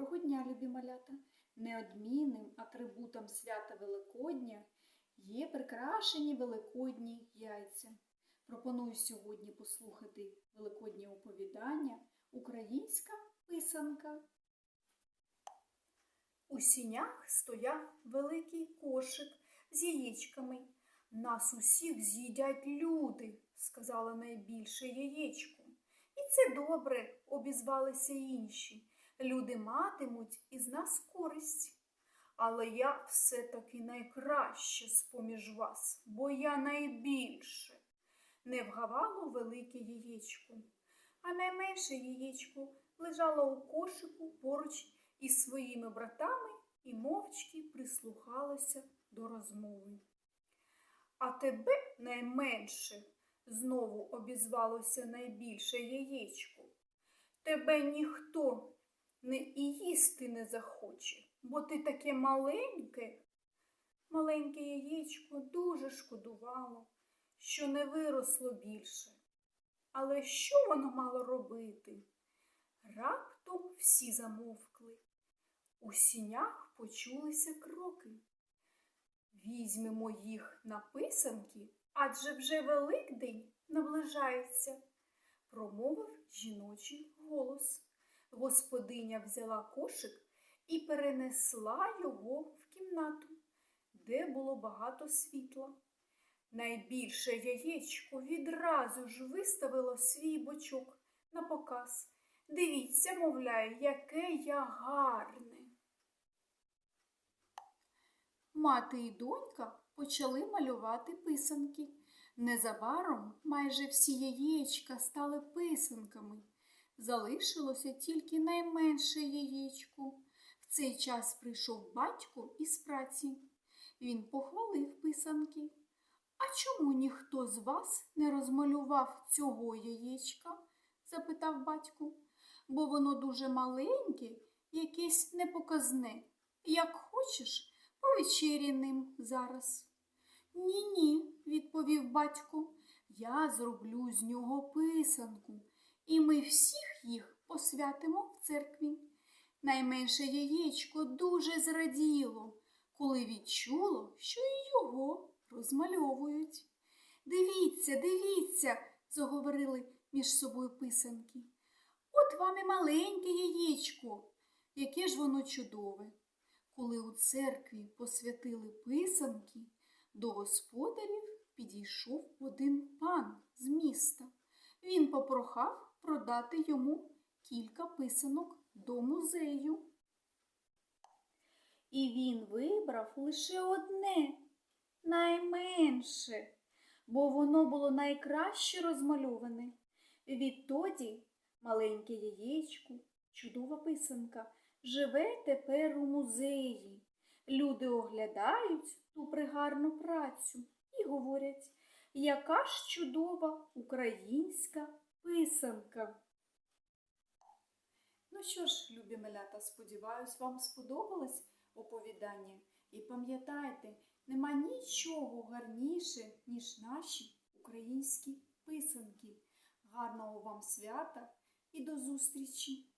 Доброго дня, любі малята! Неодмінним атрибутом свята Великодня є прикрашені великодні яйця. Пропоную сьогодні послухати великоднє оповідання Українська писанка. У сінях стояв великий кошик з яєчками. Нас усіх з'їдять люди, сказала найбільше яєчко. І це добре, обізвалися інші. Люди матимуть із нас користь. Але я все-таки найкраще з-поміж вас, бо я найбільше. Не вгавало велике яєчко, а найменше яєчко лежало у кошику поруч із своїми братами і мовчки прислухалося до розмови. А тебе найменше, знову обізвалося найбільше яєчко. Тебе ніхто не і їсти не захоче, бо ти таке маленьке. Маленьке яєчко дуже шкодувало, що не виросло більше. Але що воно мало робити? Раптом всі замовкли. У сінях почулися кроки. Візьмемо їх на писанки, адже вже Великдень наближається, промовив жіночий голос. Господиня взяла кошик і перенесла його в кімнату, де було багато світла. Найбільше яєчко відразу ж виставило свій бочок на показ. Дивіться, мовляє, яке я гарне. Мати і донька почали малювати писанки. Незабаром майже всі яєчка стали писанками. Залишилося тільки найменше яєчко. В цей час прийшов батько із праці. Він похвалив писанки. А чому ніхто з вас не розмалював цього яєчка? запитав батько. Бо воно дуже маленьке, якесь непоказне. Як хочеш, повечері ним зараз. Ні, ні, відповів батько. Я зроблю з нього писанку і ми всіх їх посвятимо в церкві. Найменше яєчко дуже зраділо, коли відчуло, що і його розмальовують. Дивіться, дивіться, заговорили між собою писанки. От вам і маленьке яєчко, яке ж воно чудове. Коли у церкві посвятили писанки, до господарів підійшов один пан з міста. Він попрохав продати йому кілька писанок до музею. І він вибрав лише одне, найменше, бо воно було найкраще розмальоване. Відтоді маленьке яєчко, чудова писанка, живе тепер у музеї. Люди оглядають ту пригарну працю і говорять, яка ж чудова українська писанка. Ну що ж, любі малята, сподіваюсь, вам сподобалось оповідання. І пам'ятайте, нема нічого гарніше, ніж наші українські писанки. Гарного вам свята і до зустрічі!